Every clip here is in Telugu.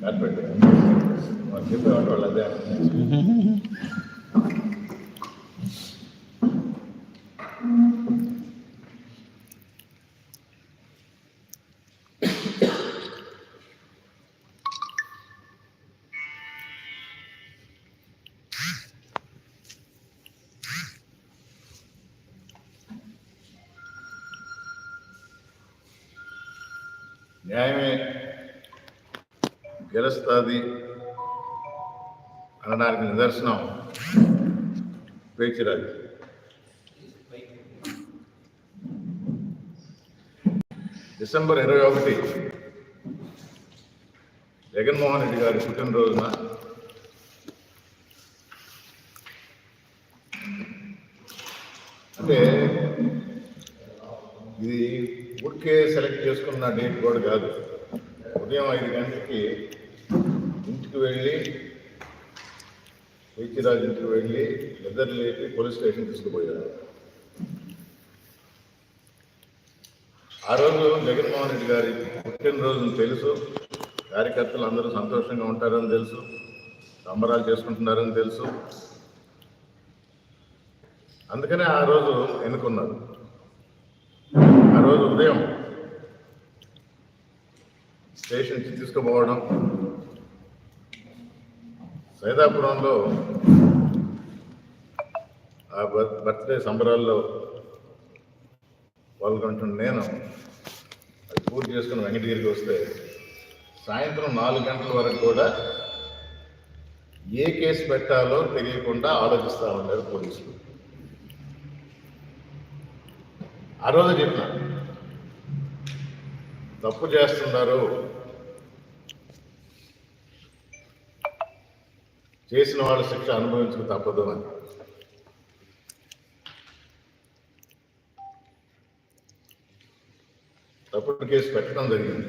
Not very Yeah, I mean, గెలుస్తుంది అనడానికి నిదర్శనం పేచిరాజు డిసెంబర్ ఇరవై ఒకటి జగన్మోహన్ రెడ్డి గారి పుట్టినరోజున అంటే ఇది ఊరికే సెలెక్ట్ చేసుకున్న డేట్ కూడా కాదు. ఉదయం ఐదు గంటలకి ఇంటికి వెళ్ళి హెచ్రాజు ఇంటికి వెళ్ళి నిద్ర లేపి పోలీస్ స్టేషన్ తీసుకుపోయారు. ఆ రోజు జగన్మోహన్ రెడ్డి గారి పుట్టినరోజును తెలుసు. కార్యకర్తలు అందరూ సంతోషంగా ఉంటారని తెలుసు. సంబరాలు చేసుకుంటున్నారని తెలుసు. అందుకనే ఆ రోజు ఎన్నుకున్నారు. ఆ రోజు ఉదయం స్టేషన్కి తీసుకుపోవడం సైదాపురంలో ఆ బర్త్డే సంబరాల్లో పాల్గొంటున్న నేను అది పూర్తి చేసుకుని వెంకటగిరికి వస్తే సాయంత్రం నాలుగు గంటల వరకు కూడా ఏ కేసు పెట్టాలో తెలియకుండా ఆలోచిస్తూ ఉన్నారు పోలీసులు. ఆ రోజు చెప్పిన తప్పు చేస్తున్నారు చేసిన వాళ్ళ శిక్ష అనుభవించక తప్పదు అని. తప్పుడు కేసు పెట్టడం జరిగింది.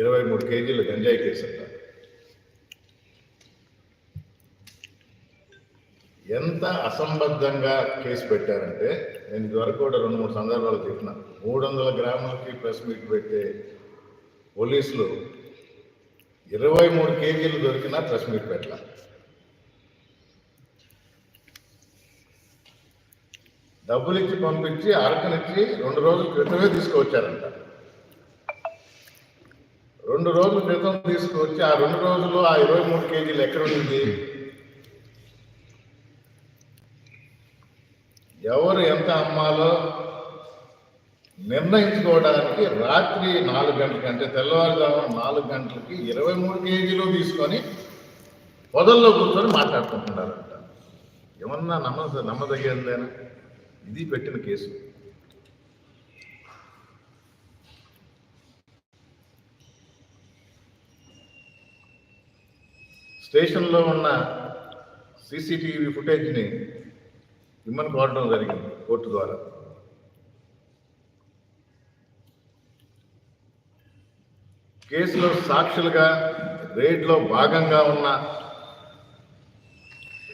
ఇరవై మూడు కేజీల గంజాయి కేసు అంట. ఎంత అసంబద్ధంగా కేసు పెట్టారంటే నేను ఇదివరకు కూడా రెండు మూడు సందర్భాలు చెప్పిన. మూడు వందల గ్రాములకి ప్రెస్ మీట్ పెట్టే పోలీసులు ఇరవై మూడు కేజీలు దొరికినా ప్రెస్ మీట్ పెట్టాల. డబ్బులు ఇచ్చి పంపించి అరకనిచ్చి రెండు రోజుల క్రితమే తీసుకువచ్చారంట. రెండు రోజుల క్రితం తీసుకువచ్చి ఆ రెండు రోజులు ఆ ఇరవై మూడు కేజీలు ఎక్కడ ఉంది ఎవరు ఎంత అమ్మాలో నిర్ణయించుకోవడానికి రాత్రి నాలుగు గంటల కంటే తెల్లవారుజామున నాలుగు గంటలకి ఇరవై మూడు కేజీలు తీసుకొని పొదల్లో కూర్చొని మాట్లాడుకుంటున్నారంట ఏమన్నా నమ్మ నమ్మదగ్గేదేనా ఇది పెట్టిన కేసు. స్టేషన్లో ఉన్న సీసీటీవీ ఫుటేజ్ని ఇమ్మని కోరడం జరిగింది కోర్టు ద్వారా. కేసులో సాక్షులుగా రేడ్లో భాగంగా ఉన్న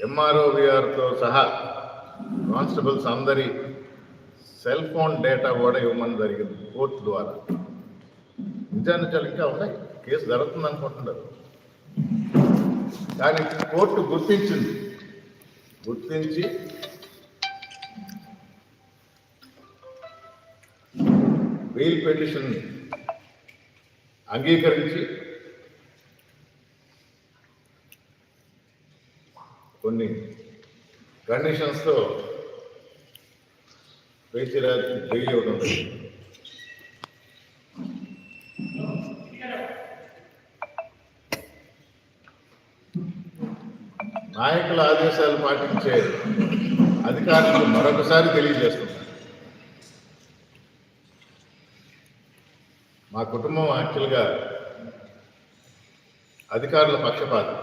ఎంఆర్ఓవిఆర్తో సహా కానిస్టేబుల్స్ అందరి సెల్ ఫోన్ డేటా కూడా ఇవ్వమని జరిగింది కోర్టు ద్వారా. నిజానిజాలు ఇంకా ఉన్నాయి. కేసు జరుగుతుంది అనుకుంటున్నారు. కానీ కోర్టు గుర్తించింది. గుర్తించి బెయిల్ పిటిషన్ అంగీకరించి కొన్ని కండిషన్స్తో పేచిరాజ్ జైలు ఇవ్వడం నాయకుల ఆదేశాలు పాటించే అధికారులకు మరొకసారి తెలియజేస్తున్నారు కుటుంబం యాక్చువల్గా అధికారుల పక్షపాతం.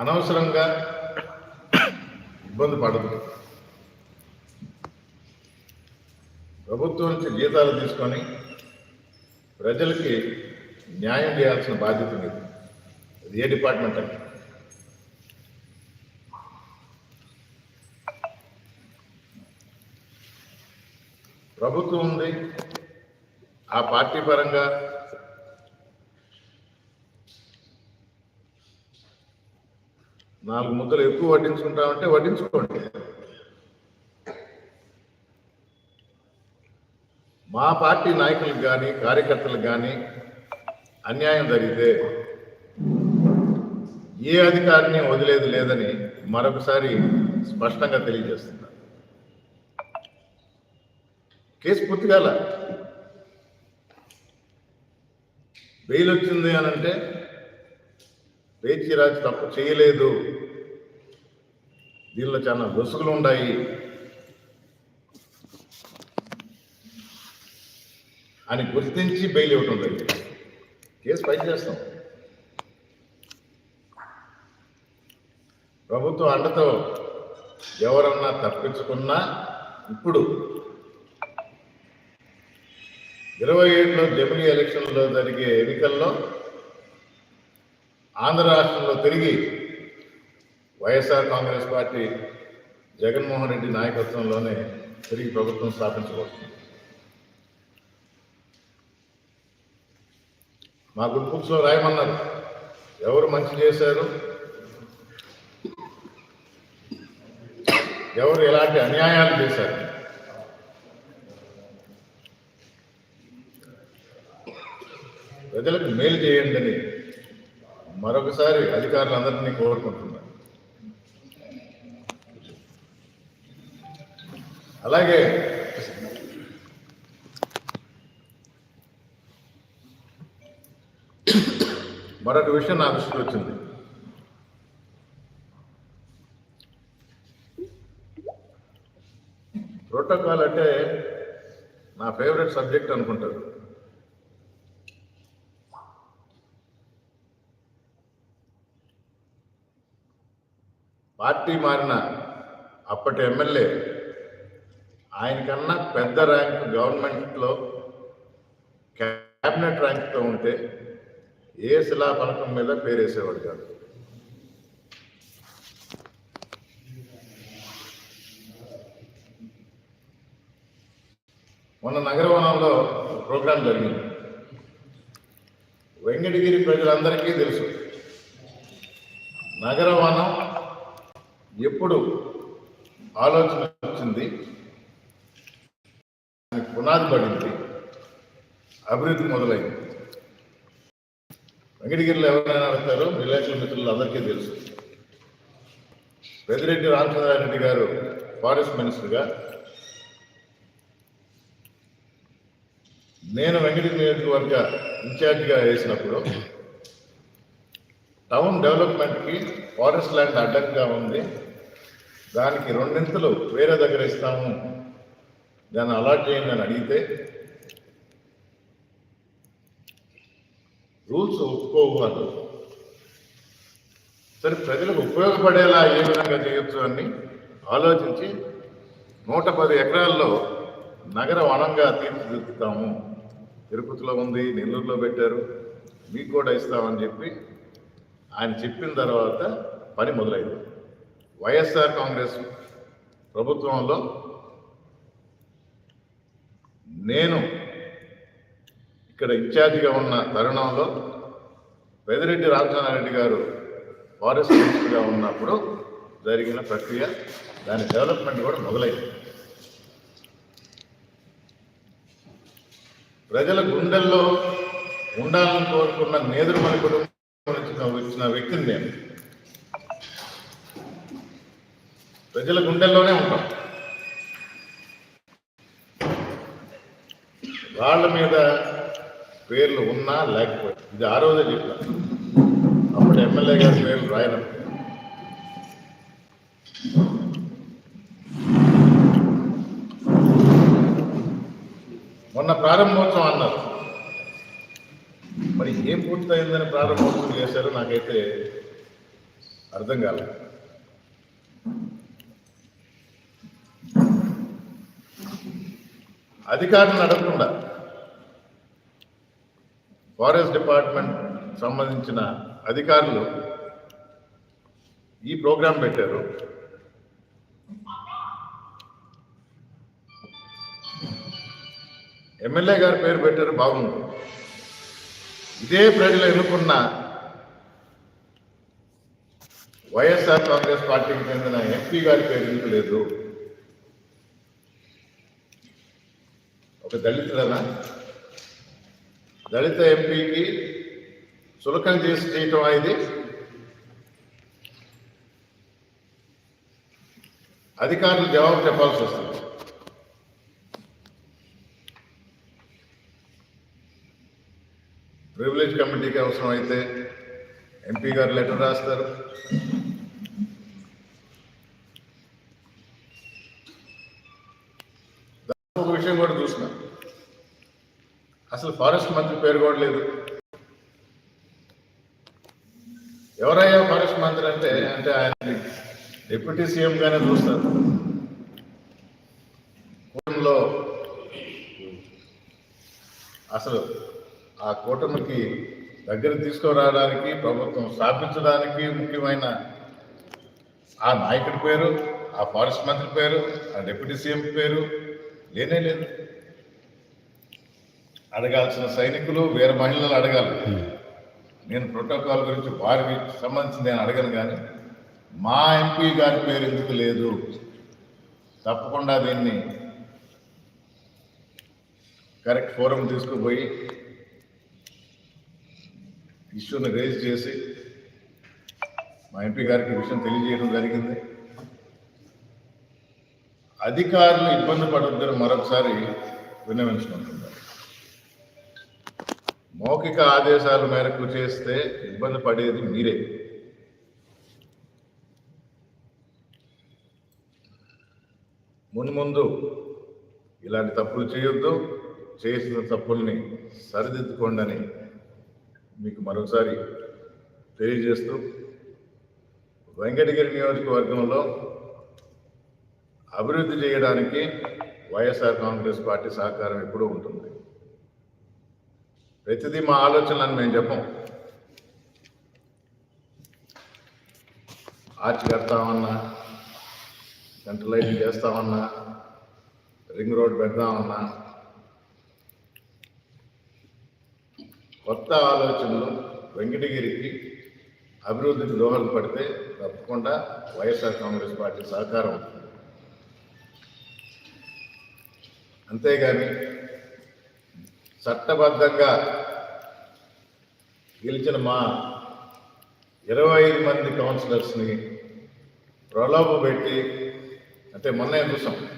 అనవసరంగా ఇబ్బంది పడదు. ప్రభుత్వం నుంచి జీతాలు తీసుకొని ప్రజలకి న్యాయం చేయాల్సిన బాధ్యత లేదు అది ఏ డిపార్ట్మెంట్ అంటే ప్రభుత్వం ఉంది ఆ పార్టీ పరంగా నాలుగు ముద్దలు ఎక్కువ వడ్డించుకుంటామంటే వడ్డించుకోండి. మా పార్టీ నాయకులకు కానీ కార్యకర్తలకు కానీ అన్యాయం జరిగితే ఏ అధికారిని వదిలేదు లేదని మరొకసారి స్పష్టంగా తెలియజేస్తున్నారు కేసు పూర్తి కాల. బెయిల్ వచ్చింది అని అంటే పేచీరాజు తప్పు చేయలేదు. దీనిలో చాలా లొసుగులు ఉన్నాయి అని గుర్తించి బెయిల్ ఇవ్వటం జరిగింది. కేసు ఫైట్ చేస్తాం. ప్రభుత్వం అండతో ఎవరన్నా తప్పించుకున్నా ఇప్పుడు ఇరవై ఏడులో జమిలీ ఎలక్షన్లో జరిగే ఎన్నికల్లో ఆంధ్ర రాష్ట్రంలో తిరిగి YSR Congress party Jaganmohan Reddy నాయకత్వంలోనే తిరిగి ప్రభుత్వం స్థాపించబడుతుంది. మా గుడ్ బుక్స్లో రాయమన్నారు ఎవరు మంచి చేశారు? ఎవరు ఎలాంటి అన్యాయాలు చేశారు? ప్రజలకు మేలు చేయండి అని మరొకసారి అధికారులందరినీ కోరుకుంటున్నాను. అలాగే మరొక విషయం నా దృష్టికి వచ్చింది. ప్రోటోకాల్ అంటే నా ఫేవరెట్ సబ్జెక్ట్ అనుకుంటారు. పార్టీ మారిన అప్పటి ఎమ్మెల్యే ఆయనకన్నా పెద్ద ర్యాంక్ గవర్నమెంట్లో క్యాబినెట్ ర్యాంక్తో ఉంటే ఏ శిలా పథకం మీద పేరేసేవాడు కాదు. మొన్న నగరవనంలో ప్రోగ్రాం జరిగింది. వెంకటగిరి ప్రజలందరికీ తెలుసు. నగరవనం ఎప్పుడు ఆలోచన వచ్చింది? పునాది పడింది. అభివృద్ధి మొదలైంది. వెంకటగిరిలో ఎవరైనా అడుగుతారో విలేకరుల మిత్రులు అందరికీ తెలుసు. పెద్దిరెడ్డి రామచంద్రారెడ్డి గారు ఫారెస్ట్ మినిస్టర్గా నేను వెంకటగిరి నియోజకవర్గ ఇన్ఛార్జిగా వేసినప్పుడు టౌన్ డెవలప్మెంట్కి ఫారెస్ట్ ల్యాండ్ అడ్డంగా ఉంది. దానికి రెండింతలు వేరే దగ్గర ఇస్తాము. దాన్ని అలాట్ చేయండి అని అడిగితే రూల్స్ ఒప్పుకోవు సరే ప్రజలకు ఉపయోగపడేలా ఏ విధంగా చేయొచ్చు అని ఆలోచించి నూట పది ఎకరాల్లో నగర వనంగా తీర్చిదిద్దుతాము. తిరుపతిలో ఉంది నెల్లూరులో పెట్టారు మీకు కూడా ఇస్తామని చెప్పి ఆయన చెప్పిన తర్వాత పని మొదలైంది. వైఎస్ఆర్ కాంగ్రెస్ ప్రభుత్వంలో నేను ఇక్కడ ఇన్ఛార్జిగా ఉన్న తరుణంలో పెదిరెడ్డి రామచంద్రారెడ్డి గారు ఫారెస్ట్ మినిస్టర్గా ఉన్నప్పుడు జరిగిన ప్రక్రియ దాని డెవలప్మెంట్ కూడా మొదలైంది. ప్రజల గుండెల్లో ఉండాలని కోరుకున్న నేదురుమని కుటుంబం వచ్చిన వ్యక్తిని నేను ప్రజల గుండెల్లోనే ఉంటాం. వాళ్ళ మీద పేర్లు ఉన్నా లేకపోతే ఇది ఆ రోజే చెప్పాను. అప్పుడు ఎమ్మెల్యే గారి పేర్లు రాయడం. మొన్న ప్రారంభోత్సవం అన్నారు. మరి ఏం పూర్తయిందని ప్రారంభోత్సవం చేశారో నాకైతే అర్థం కాలేదు. అధికారులు నడపకుండా ఫారెస్ట్ డిపార్ట్మెంట్ సంబంధించిన అధికారులు ఈ ప్రోగ్రాం పెట్టారు. ఎమ్మెల్యే గారి పేరు పెట్టారు బాగుంది ఇదే ప్రజలు ఎన్నుకున్న వైఎస్ఆర్ కాంగ్రెస్ పార్టీకి చెందిన ఎంపీ గారి పేరు ఎందుకు లేదు? ఒక దళితుడనా? దళిత ఎంపీకి సులకం చేసి చేయటం ఇది? అధికారులు జవాబు చెప్పాల్సి వస్తుంది. ప్రివిలేజ్ కమిటీకి అవసరం అయితే ఎంపీ గారు లెటర్ రాస్తారు. ఒక విషయం కూడా చూసినాం అసలు ఫారెస్ట్ మంత్రి పేరు కూడా లేదు. ఎవరయ్యా ఫారెస్ట్ మంత్రి అంటే? అంటే ఆయన డిప్యూటీ సీఎం గానే చూస్తారు. కూటమిలో అసలు ఆ కూటమికి దగ్గర తీసుకురావడానికి ప్రభుత్వం స్థాపించడానికి ముఖ్యమైన ఆ నాయకుడి పేరు ఆ ఫారెస్ట్ మంత్రి పేరు ఆ డిప్యూటీ సీఎం పేరు లేనే లేదు. అడగాల్సిన సైనికులు వేరే మహిళలు అడగాలి. నేను ప్రోటోకాల్ గురించి వారికి సంబంధించి నేను అడగను కానీ మా ఎంపీ గారి పేరు ఎందుకు లేదు? తప్పకుండా దీన్ని కరెక్ట్ ఫోరం తీసుకుపోయి ఇష్యూని రేజ్ చేసి మా ఎంపీ గారికి విషయం తెలియజేయడం జరిగింది. అధికారులు ఇబ్బంది పడొద్దని మరొకసారి విన్నవించుకుంటున్నారు మౌఖిక ఆదేశాల మేరకు చేస్తే ఇబ్బంది పడేది మీరే. ముందు ముందు ఇలాంటి తప్పులు చేయొద్దు చేసిన తప్పుల్ని సరిదిద్దుకోండి మీకు మరోసారి తెలియజేస్తూ వెంకటగిరి నియోజకవర్గంలో అభివృద్ధి చేయడానికి వైఎస్ఆర్ కాంగ్రెస్ పార్టీ సహకారం ఎప్పుడూ ఉంటుంది. ప్రతిదీ మా ఆలోచనలను మేము చెప్పం. ఆర్చ్ కడతామన్నా సెంట్రలైజింగ్ చేస్తామన్నా రింగ్ రోడ్ పెడదామన్నా కొత్త ఆలోచనలు వెంకటగిరికి అభివృద్ధికి దోహదపడితే తప్పకుండా వైఎస్ఆర్ కాంగ్రెస్ పార్టీ సహకారం అంతేగాని చట్టబద్ధంగా గెలిచిన మా ఇరవై ఐదు మంది కౌన్సిలర్స్ని ప్రలోభ పెట్టి అంటే మొన్న చూసాం?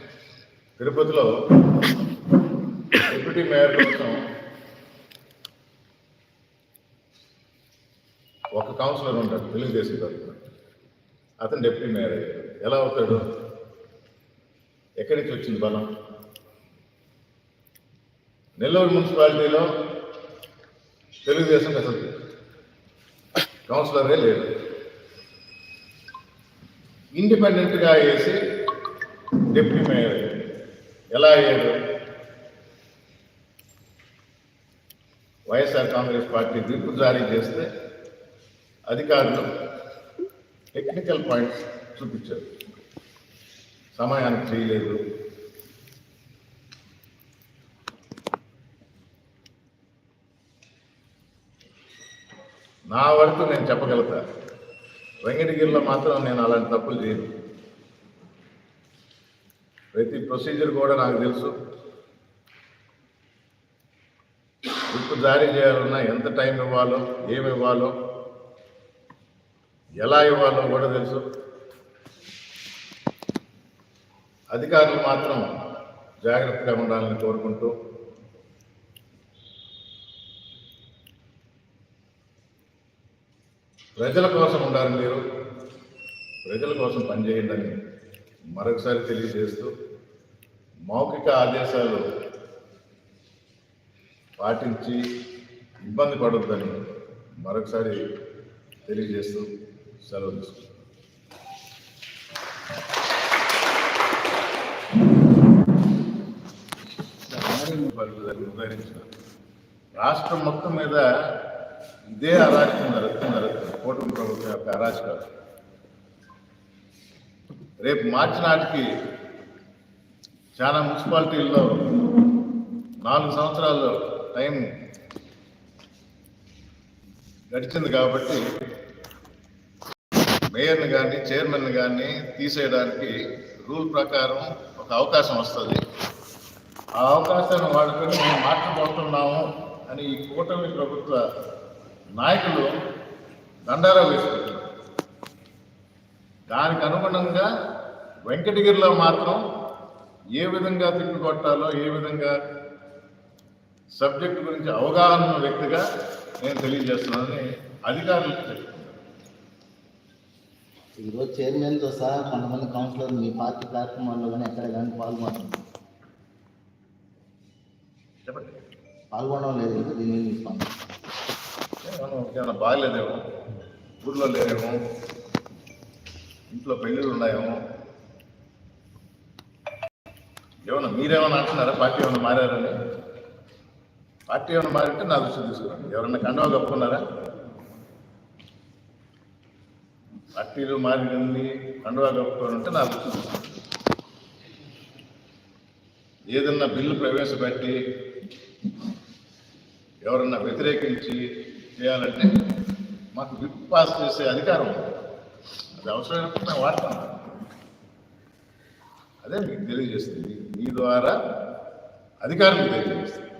తిరుపతిలో డిప్యూటీ మేయర్ కోసం ఒక కౌన్సిలర్ ఉంటాడు తెలుగుదేశం తరఫున. అతను డిప్యూటీ మేయర్ అయ్యాడు. ఎలా అవుతాడు? ఎక్కడి నుంచి వచ్చింది బలం? నెల్లూరు మున్సిపాలిటీలో తెలుగుదేశం అసలు కౌన్సిలరే లేదు ఇండిపెండెంట్గా వేసి డిప్యూటీ మేయర్ ఎలా అయ్యాడు? వైఎస్ఆర్ కాంగ్రెస్ పార్టీ విప్ జారీ చేస్తే అధికారులు టెక్నికల్ పాయింట్స్ చూపించారు. సమయానికి చేయలేదు. నా వరకు నేను చెప్పగలుగుతా. వెంకటగిరిలో మాత్రం నేను అలాంటి తప్పులు చేయను. ప్రతి ప్రొసీజర్ కూడా నాకు తెలుసు. ఇప్పుడు జారీ చేయాలన్నా ఎంత టైం ఇవ్వాలో ఏమి ఇవ్వాలో ఎలా ఇవ్వాలో కూడా తెలుసు. అధికారులు మాత్రం జాగ్రత్తగా ఉండాలని కోరుకుంటూ ప్రజల కోసం ఉండాలి మీరు. ప్రజల కోసం పనిచేయండి అని మరొకసారి తెలియజేస్తూ మౌఖిక ఆదేశాలు పాటించి ఇబ్బంది పడొద్దని మరొకసారి తెలియజేస్తూ సెలవు తీసుకుంటాను రాష్ట్రం మొత్తం మీద ఇదే అరాచకం జరుగుతుంది జరుగుతుంది. కూటమి ప్రభుత్వం యొక్క అరాచకాలు. రేపు మార్చి నాటికి చాలా మున్సిపాలిటీల్లో నాలుగు సంవత్సరాలు టైం గడిచింది కాబట్టి మేయర్ని కానీ చైర్మన్ కానీ తీసేయడానికి రూల్ ప్రకారం ఒక అవకాశం వస్తుంది. ఆ అవకాశాన్ని వాడుకొని మేము మాట్లాడుతున్నాము అని ఈ కూటమి ప్రభుత్వ నాయకులు దండారా వేసుకుంటున్నారు దానికి అనుగుణంగా వెంకటగిరిలో మాత్రం ఏ విధంగా తిప్పికొట్టాలో ఏ విధంగా సబ్జెక్ట్ గురించి అవగాహన ఉన్న వ్యక్తిగా నేను తెలియజేస్తున్నానని అధికారులకు చెప్తున్నాను ఈరోజు చైర్మన్తో సహా కొంతమంది కౌన్సిలర్లు మీ పార్టీ కార్యక్రమాల్లో కానీ ఎక్కడ కానీ పాల్గొంటున్నారు చెప్పండి. పాల్గొనడం లేదు దీని మీద మనం ఏమైనా బాగలేదేమో ఊర్లో లేదేమో. ఇంట్లో పెళ్ళిళ్ళు ఉన్నాయేమో. ఏమన్నా మీరేమన్నా అంటున్నారా? పార్టీ ఏమైనా మారారని? పార్టీ ఏమైనా మారింటే నా దృష్టి తీసుకురండి. ఎవరన్నా కండవ కప్పుకున్నారా? పార్టీలు మారింది కండవ కప్పుకొని ఉంటే నా దృష్టి తీసుకురండి. ఏదన్నా బిల్లు ప్రవేశపెట్టి ఎవరన్నా వ్యతిరేకించి చేయాలంటే మాకు విప్ పాస్ చేసే అధికారం అది అవసరమైనప్పుడు మేము వాడతాం. అదే మీకు తెలియజేస్తుంది. మీ ద్వారా అధికారులకు తెలియజేస్తుంది.